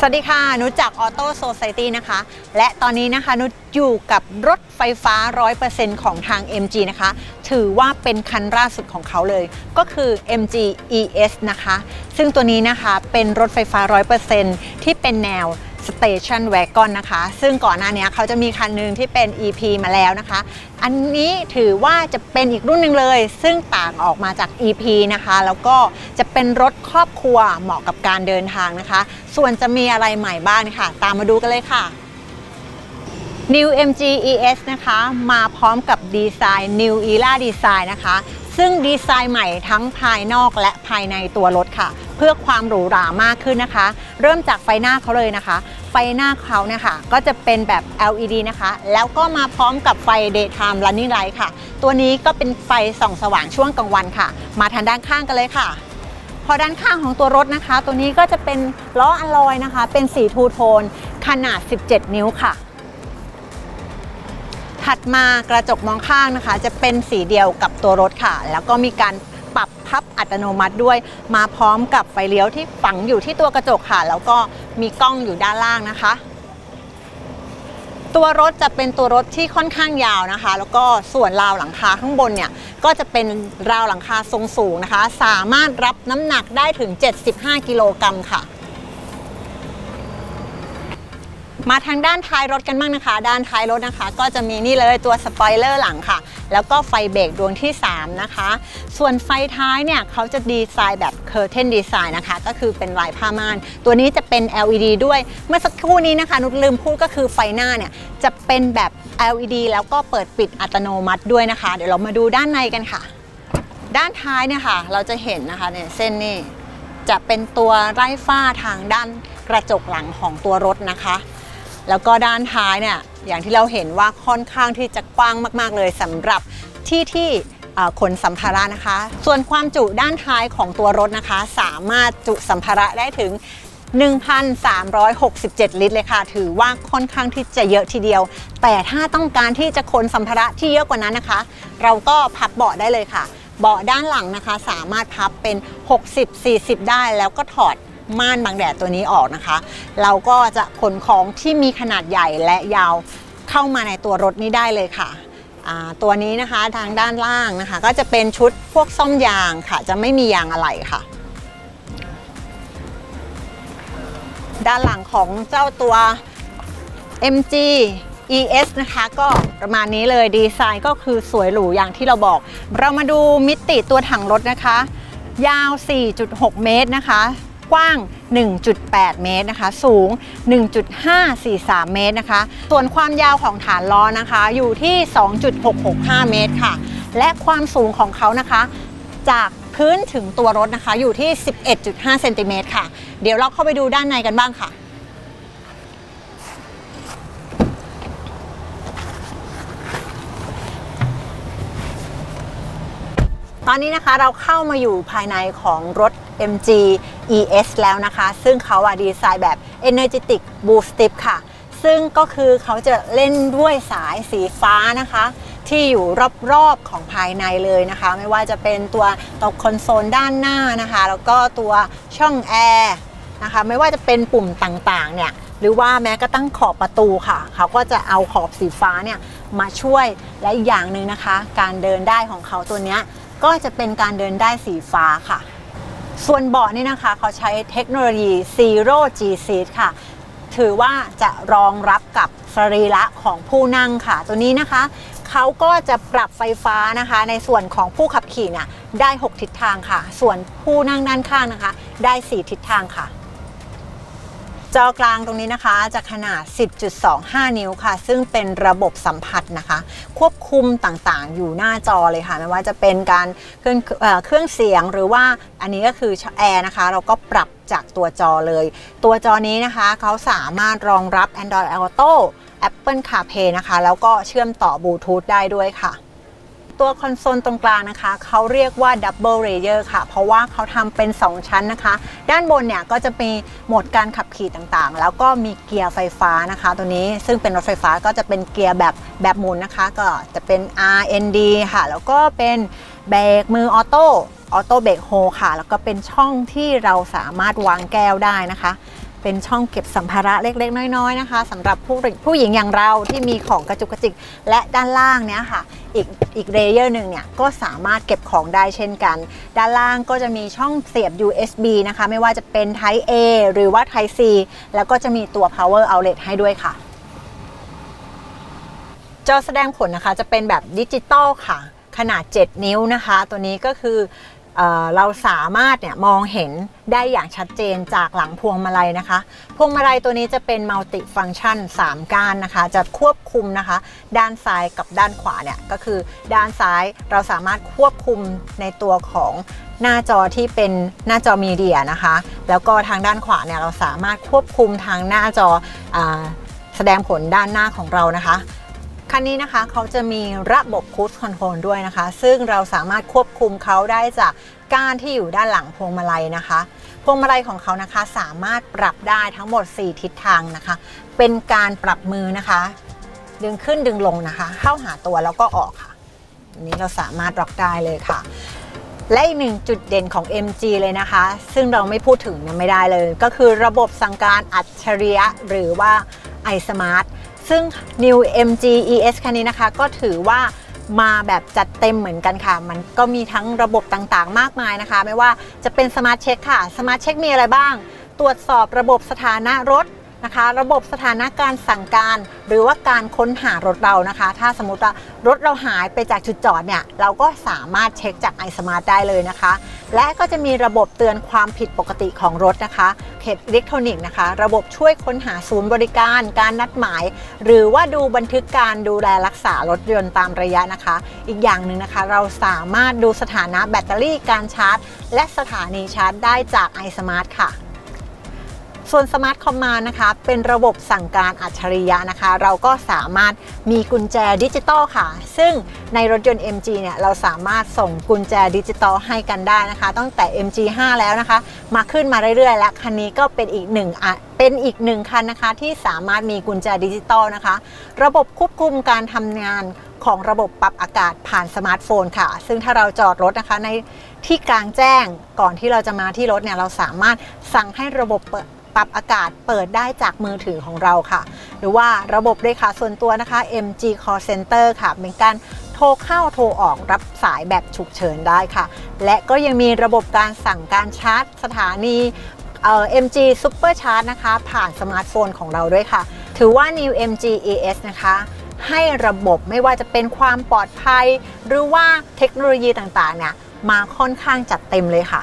สวัสดีค่ะ นุจากออโต้โซซ i ตี้นะคะ และตอนนี้นะคะ นุอยู่กับรถไฟฟ้า 100%ของทาง MG นะคะ ถือว่าเป็นคันล่าสุดของเขาเลย ก็คือ MG ES นะคะ ซึ่งตัวนี้นะคะเป็นรถไฟฟ้า 100%ที่เป็นแนว Station Wagon นะคะ ซึ่งก่อนหน้านี้เขาจะมีคันหนึ่งที่เป็น EP มาแล้วนะคะ อันนี้ถือว่าจะเป็นอีกรุ่นหนึ่งเลย ซึ่งต่างออกมาจาก EP นะคะ แล้วก็จะเป็นรถครอบครัวเหมาะกับการเดินทางนะคะ ส่วนจะมีอะไรใหม่บ้างนะคะตามมาดูกันเลยค่ะ New MG ES นะคะ มาพร้อมกับดีไซน์ New Era Design นะคะ ซึ่งดีไซน์ใหม่ทั้งภายนอกและภายในตัวรถค่ะ เพื่อความหรูหรามากขึ้นนะคะ เริ่มจากไฟหน้าเขาเลยนะคะ ไฟหน้าเขาเนี่ยค่ะก็จะเป็นแบบ LED นะคะ แล้วก็มาพร้อมกับไฟ Daytime Running Light ค่ะ ตัวนี้ก็เป็นไฟส่องสว่างช่วงกลางวันค่ะ มาทางด้านข้างกันเลยค่ะ พอด้านข้างของตัวรถนะคะ ตัวนี้ก็จะเป็นล้ออะลอยนะคะ เป็นสีทูโทนขนาด 17 นิ้วค่ะถัดมากระจกมองข้างนะคะ จะเป็นสีเดียวกับตัวรถค่ะ แล้วก็มีการ ปรับพับอัตโนมัติด้วย มาพร้อมกับไฟเลี้ยวที่ฝังอยู่ที่ตัวกระจกค่ะ แล้วก็มีกล้องอยู่ด้านล่างนะคะ ตัวรถจะเป็นตัวรถที่ค่อนข้างยาวนะคะ แล้วก็ส่วนราวหลังคาข้างบนเนี่ยก็จะเป็นราวหลังคาทรงสูงนะคะ สามารถรับน้ำหนักได้ถึง 75 กิโลกรัมค่ะ มาทางด้านท้ายรถกันบ้างนะคะ ด้านท้ายรถนะคะ ก็จะมีนี่เลยตัวสปอยเลอร์หลังค่ะ แล้วก็ไฟเบรกดวงที่ 3 นะคะ ส่วนไฟท้ายเนี่ยเขาจะดีไซน์แบบ Curtain Design นะคะ ก็คือเป็นลายผ้าม่าน ตัวนี้จะเป็น LED ด้วย เมื่อสักครู่นี้นะคะนุชลืมพูดก็คือไฟหน้าเนี่ยจะเป็นแบบ LED แล้วก็เปิดปิดอัตโนมัติด้วยนะคะ เดี๋ยวเรามาดูด้านในกันค่ะ ด้านท้ายเนี่ยค่ะ เราจะเห็นนะคะเนี่ยเส้นนี่จะเป็นตัวไร้ฝ้าทางด้านกระจกหลังของตัวรถนะคะ แล้วก็ด้านท้ายเนี่ยอย่างที่เราเห็นว่าค่อนข้างที่จะกว้างมาก ๆ เลยสำหรับที่ที่ขนสัมภาระนะคะ ส่วนความจุด้านท้ายของตัวรถนะคะ สามารถจุสัมภาระได้ถึง 1,367 ลิตรเลยค่ะ ถือว่าค่อนข้างที่จะเยอะทีเดียว แต่ถ้าต้องการที่จะขนสัมภาระที่เยอะกว่านั้นนะคะ เราก็พับเบาะได้เลยค่ะ เบาะด้านหลังนะคะ สามารถพับเป็น 60-40 ได้แล้วก็ถอด ม่านบังแดดตัวนี้ออกนะคะ เราก็จะขนของที่มีขนาดใหญ่และยาวเข้ามาในตัวรถนี้ได้เลยค่ะตัวนี้นะคะทางด้านล่างนะคะ ก็จะเป็นชุดพวกซ่อมยางค่ะ จะไม่มียางอะไหล่ค่ะ ด้านหลังของเจ้าตัว MG ES นะคะก็ประมาณนี้เลยดีไซน์ก็คือสวยหรูอย่างที่เราบอก เรามาดูมิติตัวถังรถนะคะ ยาว 4.6 เมตรนะคะ กว้าง 1.8 เมตรนะคะ สูง 1.543 เมตรนะคะ ส่วนความยาวของฐานล้อนะคะ อยู่ที่ 2.665 เมตรค่ะ และความสูงของเขานะคะ จากพื้นถึงตัวรถนะคะ อยู่ที่ 11.5 เซนติเมตรค่ะ เดี๋ยวเราเข้าไปดูด้านในกันบ้างค่ะตอนนี้นะคะเราเข้ามาอยู่ภายในของรถ MG ES แล้วนะคะ ซึ่งเขาอะดีไซน์แบบ Energetic Boost Strip ค่ะ ซึ่งก็คือเขาจะเล่นด้วยสายสีฟ้านะคะ ที่อยู่รอบๆของภายในเลยนะคะ ไม่ว่าจะเป็นตัวตัวคอนโซลด้านหน้านะคะ แล้วก็ตัวช่องแอร์นะคะ ไม่ว่าจะเป็นปุ่มต่างๆ เนี่ยหรือว่าแม้กระทั่งขอบประตูค่ะ เขาก็จะเอาขอบสีฟ้าเนี่ยมาช่วยและอีกอย่างหนึ่งนะคะ การเดินได้ของเขาตัวนี้ก็จะเป็นการเดินได้สีฟ้าค่ะ ส่วนเบาะนี่นะคะเขาใช้เทคโนโลยี Zero G Seat ค่ะ ถือว่าจะรองรับกับสรีระของผู้นั่งค่ะ ตัวนี้นะคะเขาก็จะปรับไฟฟ้านะคะ ในส่วนของผู้ขับขี่น่ะได้ 6 ทิศทางค่ะ ส่วนผู้นั่งด้านข้างนะคะ ได้ 4 ทิศทางค่ะ จอกลางตรงนี้นะคะจะขนาด 10.25 นิ้วค่ะ ซึ่งเป็นระบบสัมผัสนะคะ ควบคุมต่างๆ อยู่หน้าจอเลยค่ะ ไม่ว่าจะเป็นการเครื่องเออเครื่องเสียงหรือว่าอันนี้ก็คือแอร์นะคะ เราก็ปรับจากตัวจอเลย ตัวจอนี้นะคะเขาสามารถรองรับ Android Auto Apple CarPlay นะคะ แล้วก็เชื่อมต่อบลูทูธได้ด้วยค่ะ ตัวคอนโซลตรงกลางนะคะ เขาเรียกว่า Double Layer ค่ะ เพราะว่าเขาทำเป็น 2 ชั้นนะคะ ด้านบนเนี่ยก็จะมีโหมดการขับขี่ต่างๆ แล้วก็มีเกียร์ไฟฟ้านะคะ ตัวนี้ซึ่งเป็นรถไฟฟ้าก็จะเป็นเกียร์แบบแบบหมุนนะคะ ก็จะเป็น RND ค่ะ แล้วก็เป็นเบรกมือออโต้ออโต้เบรกโฮค่ะ แล้วก็เป็นช่องที่เราสามารถวางแก้วได้นะคะ เป็นช่องเก็บสัมภาระเล็ก ๆ น้อย ๆ นะคะสำหรับผู้ผู้หญิงอย่างเราที่มีของกระจุกกระจิก และด้านล่างเนี้ยค่ะ อีกอีกเลเยอร์หนึ่งเนี่ยก็สามารถเก็บของได้เช่นกัน ด้านล่างก็จะมีช่องเสียบ USB นะคะ ไม่ว่าจะเป็น Type A หรือว่า Type C แล้วก็จะมีตัว power outlet ให้ด้วยค่ะ จอแสดงผลนะคะจะเป็นแบบดิจิตอลค่ะ ขนาด 7 นิ้วนะคะ ตัวนี้ก็คือ เราสามารถเนี่ยมองเห็นได้อย่างชัดเจนจากหลังพวงมาลัยนะคะ พวงมาลัยตัวนี้จะเป็นมัลติฟัง c t ชัน 3 ก้านนะคะ จะควบคุมนะคะ ด้านซ้ายกับด้านขวาเนี่ยก็คือด้านซ้ายเราสามารถควบคุมในตัวของหน้าจอที่เป็นหน้าจอมีเดียนะคะ แล้วก็ทางด้านขวาเนี่ยเราสามารถควบคุมทางหน้าจออแสดงผลด้านหน้าของเรานะคะ คันนี้นะคะเขาจะมีระบบ Cruise Control ด้วยนะคะ ซึ่งเราสามารถควบคุมเขาได้จากก้านที่อยู่ด้านหลังพวงมาลัยนะคะ พวงมาลัยของเขานะคะสามารถปรับได้ทั้งหมด 4 ทิศทางนะคะ เป็นการปรับมือนะคะ ดึงขึ้นดึงลงนะคะ เข้าหาตัวแล้วก็ออกค่ะอันนี้เราสามารถล็อกได้เลยค่ะ และอีกหนึ่งจุดเด่นของ MG เลยนะคะ ซึ่งเราไม่พูดถึงเนี่ยไม่ได้เลย ก็คือระบบสั่งการอัจฉริยะหรือว่า iSmart ซึ่ง New MG ES คันนี้นะคะ ก็ถือว่ามาแบบจัดเต็มเหมือนกันค่ะ มันก็มีทั้งระบบต่างๆ มากมายนะคะ ไม่ว่าจะเป็นสมาร์ทเช็คค่ะ สมาร์ทเช็คมีอะไรบ้าง ตรวจสอบระบบสถานะรถ นะคะ ระบบสถานะการสั่งการ หรือว่าการค้นหารถเรานะคะ ถ้าสมมติว่ารถเราหายไปจากจุดจอดเนี่ยเราก็สามารถเช็คจาก iSmart ได้เลยนะคะ และก็จะมีระบบเตือนความผิดปกติของรถนะคะเขตอิเล็กทรอนิกส์นะคะ ระบบช่วยค้นหาศูนย์บริการ การนัดหมาย หรือว่าดูบันทึกการดูแลรักษารถยนต์ตามระยะนะคะ อีกอย่างหนึ่งนะคะ เราสามารถดูสถานะแบตเตอรี่การชาร์จ และสถานีชาร์จได้จาก iSmart ค่ะ ส่วน Smart Command นะคะ เป็นระบบสั่งการอัจฉริยะนะคะ เราก็สามารถมีกุญแจดิจิตอลค่ะ ซึ่งในรถยนต์ MG เนี่ยเราสามารถส่งกุญแจดิจิตอลให้กันได้นะคะ ตั้งแต่ MG 5 แล้วนะคะ มาขึ้นมาเรื่อยๆ และคันนี้ก็เป็นอีกหนึ่งอะเป็นอีกหนึ่งคันนะคะ ที่สามารถมีกุญแจดิจิตอลนะคะ ระบบควบคุมการทำงานของระบบปรับอากาศผ่านสมาร์ทโฟนค่ะ ซึ่งถ้าเราจอดรถนะคะในที่กลางแจ้งก่อนที่เราจะมาที่รถเนี่ยเราสามารถสั่งให้ระบบเปิด ปรับอากาศเปิดได้จากมือถือของเราค่ะ หรือว่าระบบเลขาส่วนตัวนะคะ MG Call Center ค่ะ เป็นการโทรเข้าโทรออกรับสายแบบฉุกเฉินได้ค่ะ และก็ยังมีระบบการสั่งการชาร์จสถานีเอ่อ MG Super Charge นะคะ ผ่านสมาร์ทโฟนของเราด้วยค่ะ ถือว่า New MG ES นะคะ ให้ระบบไม่ว่าจะเป็นความปลอดภัย หรือว่าเทคโนโลยีต่างๆเนี่ยมาค่อนข้างจัดเต็มเลยค่ะ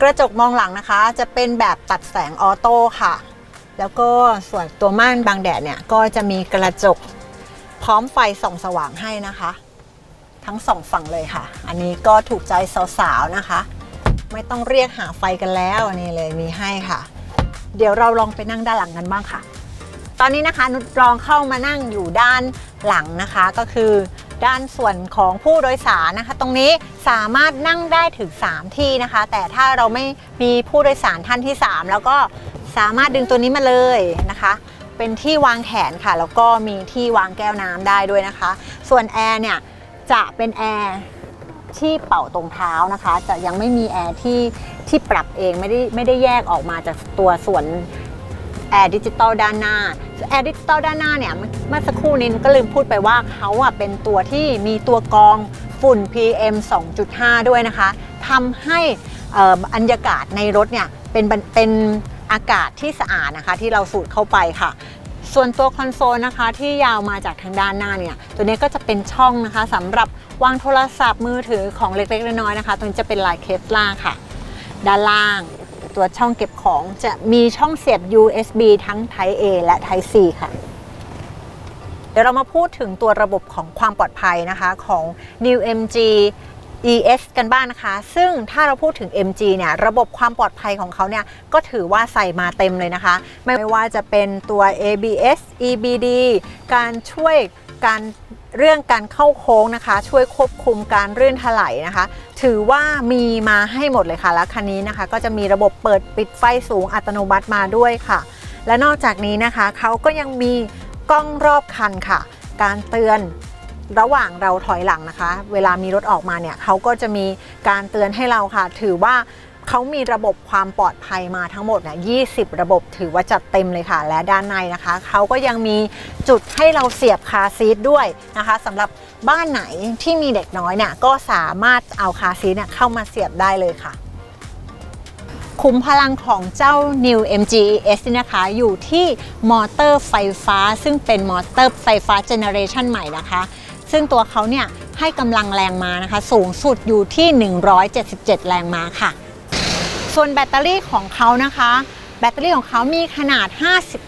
กระจกมองหลังนะคะ จะเป็นแบบตัดแสงออโต้ค่ะ แล้วก็ส่วนตัวม่านบังแดดเนี่ย ก็จะมีกระจกพร้อมไฟส่องสว่างให้นะคะ ทั้งสองฝั่งเลยค่ะ อันนี้ก็ถูกใจสาวๆนะคะ ไม่ต้องเรียกหาไฟกันแล้วนี่เลยมีให้ค่ะ เดี๋ยวเราลองไปนั่งด้านหลังกันบ้างค่ะ ตอนนี้นะคะนุชลองเข้ามานั่งอยู่ด้าน หลังนะคะก็คือด้านส่วนของผู้โดยสารนะคะ ตรงนี้สามารถนั่งได้ถึง 3 ที่นะคะ แต่ถ้าเราไม่มีผู้โดยสารท่านที่ 3 แล้วก็สามารถดึงตัวนี้มาเลยนะคะ เป็นที่วางแขนค่ะ แล้วก็มีที่วางแก้วน้ำได้ด้วยนะคะ ส่วนแอร์เนี่ยจะเป็นแอร์ที่เป่าตรงเท้านะคะ จะยังไม่มีแอร์ที่ที่ปรับเองไม่ได้ไม่ได้แยกออกมาจากตัวส่วน แอร์ดิจิตอลด้านหน้าแอร์ดิจิตอลด้านหน้าเนี่ยเมื่อสักครู่นี้ก็ลืมพูดไปว่าเขาอะเป็นตัวที่มีตัวกรองฝุ่น PM 2.5 ด้วยนะคะทำให้เอ่อบรรยากาศในรถเนี่ยเป็นเป็นอากาศที่สะอาดนะคะที่เราสูดเข้าไปค่ะ ส่วนตัวคอนโซลนะคะที่ยาวมาจากทางด้านหน้าเนี่ยตัวนี้ก็จะเป็นช่องนะคะสำหรับวางโทรศัพท์มือถือของเล็กๆน้อยๆนะคะตรงนี้จะเป็นลายเคปล่าค่ะ ด้านล่าง ตัวช่องเก็บของจะมีช่องเสียบ USB ทั้ง Type A และ Type C ค่ะ เดี๋ยวเรามาพูดถึงตัวระบบของความปลอดภัยนะคะของ New MG ES กันบ้างนะคะ ซึ่งถ้าเราพูดถึง MG เนี่ยระบบความปลอดภัยของเขาเนี่ยก็ถือว่าใส่มาเต็มเลยนะคะ ไม่ว่าจะเป็นตัว ABS EBD การช่วยการ เรื่องการเข้าโค้งนะคะ ช่วยควบคุมการเลื่อนถลายนะคะ ถือว่ามีมาให้หมดเลยค่ะแล้วคันนี้นะคะ ก็จะมีระบบเปิดปิดไฟสูงอัตโนมัติมาด้วยค่ะ และนอกจากนี้นะคะเขาก็ยังมีกล้องรอบคันค่ะ การเตือนระหว่างเราถอยหลังนะคะ เวลามีรถออกมาเนี่ยเขาก็จะมีการเตือนให้เราค่ะ ถือว่า เขามีระบบความปลอดภัยมาทั้งหมดนี่ย20 ระบบถือว่าจัดเต็มเลยค่ะ และด้านในนะคะ เขาก็ยังมีจุดให้เราเสียบคาซีทด้วยนะคะสำหรับบ้านไหนที่มีเด็กน้อยเนี่ยก็สามารถเอาคาซีทเนี่ยเข้ามาเสียบได้เลยค่ะขุมพลังของเจ้า New MG S นี่นะคะ อยู่ที่มอเตอร์ไฟฟ้า ซึ่งเป็นมอเตอร์ไฟฟ้าเจเนอเรชันใหม่นะคะ ซึ่งตัวเขาเนี่ยให้กำลังแรงม้านะคะ สูงสุดอยู่ที่ 177 แรงม้าค่ะ ส่วนแบตเตอรี่ของเขานะคะ แบตเตอรี่ของเขามีขนาด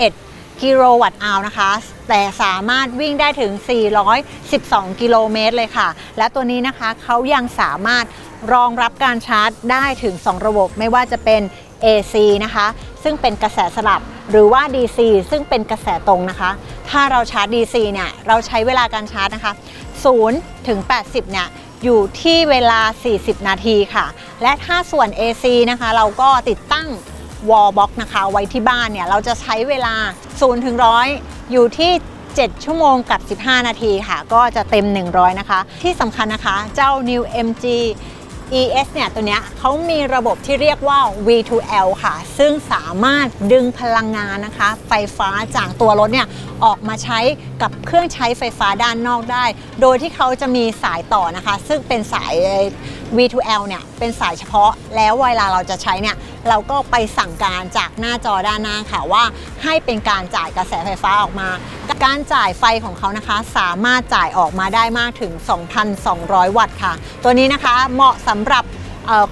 51 กิโลวัตต์อาวนะคะ แต่สามารถวิ่งได้ถึง 412 กิโลเมตรเลยค่ะ และตัวนี้นะคะเขายังสามารถรองรับการชาร์จได้ถึง 2 ระบบไม่ว่าจะเป็น AC นะคะ ซึ่งเป็นกระแสสลับหรือว่า DC ซึ่งเป็นกระแสตรงนะคะ ถ้าเราชาร์จ DC เนี่ย เราใช้เวลาการชาร์จนะคะ0ถึง 80 เนี่ย อยู่ที่เวลา 40 นาทีค่ะ และถ้าส่วน AC นะคะ เราก็ติดตั้งวอลบ็อกนะคะไว้ที่บ้านเนี่ย เราจะใช้เวลา 0 ถึง 100 อยู่ที่ 7 ชั่วโมงกับ 15 นาทีค่ะ ก็จะเต็ม 100 นะคะ ที่สำคัญนะคะเจ้า New MG ES เนี่ยตัวเนี้ยเขามีระบบที่เรียกว่า V2L ค่ะ ซึ่งสามารถดึงพลังงานนะคะ ไฟฟ้าจากตัวรถเนี่ยออกมาใช้กับเครื่องใช้ไฟฟ้าด้านนอกได้ โดยที่เขาจะมีสายต่อนะคะ ซึ่งเป็นสาย V2L เนี่ยเป็นสายเฉพาะแล้วเวลาเราจะใช้เนี่ย เราก็ไปสั่งการจากหน้าจอด้านหน้าค่ะว่า ให้เป็นการจ่ายกระแสไฟฟ้าออกมา การจ่ายไฟของเขานะคะ สามารถจ่ายออกมาได้มากถึง 2,200 วัตต์ค่ะ ตัวนี้นะคะเหมาะสำหรับ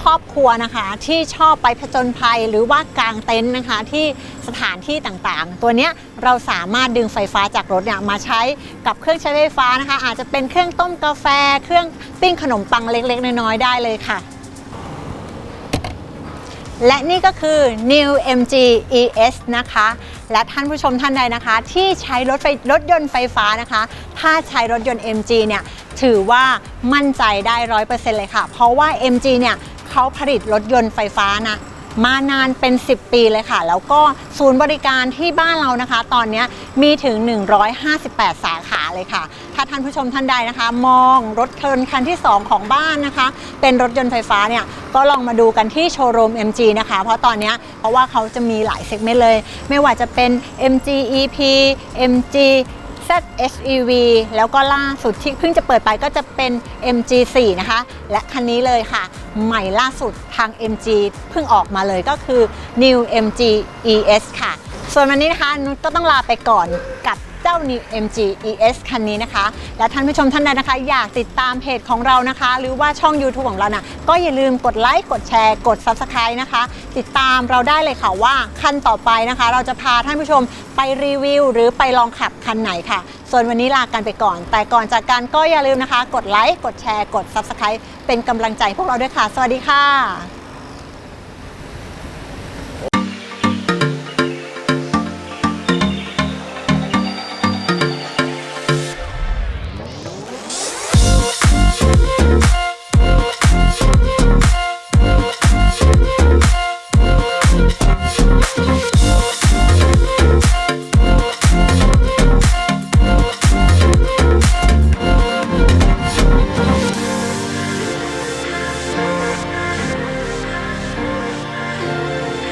ครอบครัวนะคะที่ชอบไปผจญภัยหรือว่ากางเต็นท์นะคะที่สถานที่ต่างๆ ตัวเนี้ยเราสามารถดึงไฟฟ้าจากรถเนี่ยมาใช้กับเครื่องใช้ไฟฟ้านะคะ อาจจะเป็นเครื่องต้มกาแฟ เครื่องปิ้งขนมปังเล็กๆ น้อยๆได้เลยค่ะ และนี่ก็คือ New MG ES นะคะ และท่านผู้ชมท่านใดนะคะ ที่ใช้รถไฟรถยนต์ไฟฟ้านะคะ ถ้าใช้รถยนต์ MG เนี่ยถือว่ามั่นใจได้ร้อยเปอร์เซ็นต์เลยค่ะ เพราะว่า MG เนี่ยเขาผลิตรถยนต์ไฟฟ้านะ มานานเป็น 10 ปีเลยค่ะ แล้วก็ศูนย์บริการที่บ้านเรานะคะ ตอนนี้มีถึง 158 สาขาเลยค่ะ ถ้าท่านผู้ชมท่านใดนะคะ มองรถยนต์คันที่ 2 ของบ้านนะคะ เป็นรถยนต์ไฟฟ้าเนี่ยก็ลองมาดูกันที่โชว์รูม MG นะคะ เพราะตอนนี้เพราะว่าเขาจะมีหลายเซกเมนต์เลย ไม่ว่าจะเป็น MG EP MG ZSEV แล้วก็ล่าสุดที่เพิ่งจะเปิดไปก็จะเป็น MG4 นะคะ และคันนี้เลยค่ะ ใหม่ล่าสุดทาง MG เพิ่งออกมาเลยก็คือ New MG ES ค่ะ ส่วนวันนี้นะคะนุชก็ต้องลาไปก่อนกับ เจ้า New MG ES คันนี้นะคะ และท่านผู้ชมท่านใดนะคะ อยากติดตามเพจของเรานะคะ หรือว่าช่อง YouTube ของเรานะ่ะก็อย่าลืมกดไลค์กดแชร์กด Subscribe นะคะ ติดตามเราได้เลยค่ะว่าคันต่อไปนะคะ เราจะพาท่านผู้ชมไปรีวิว หรือไปลองขับคันไหนค่ะ ส่วนวันนี้ลากันไปก่อน แต่ก่อนจากกันก็อย่าลืมนะคะ กดไลค์กดแชร์กด Subscribe เป็นกำลังใจพวกเราด้วยค่ะ สวัสดีค่ะ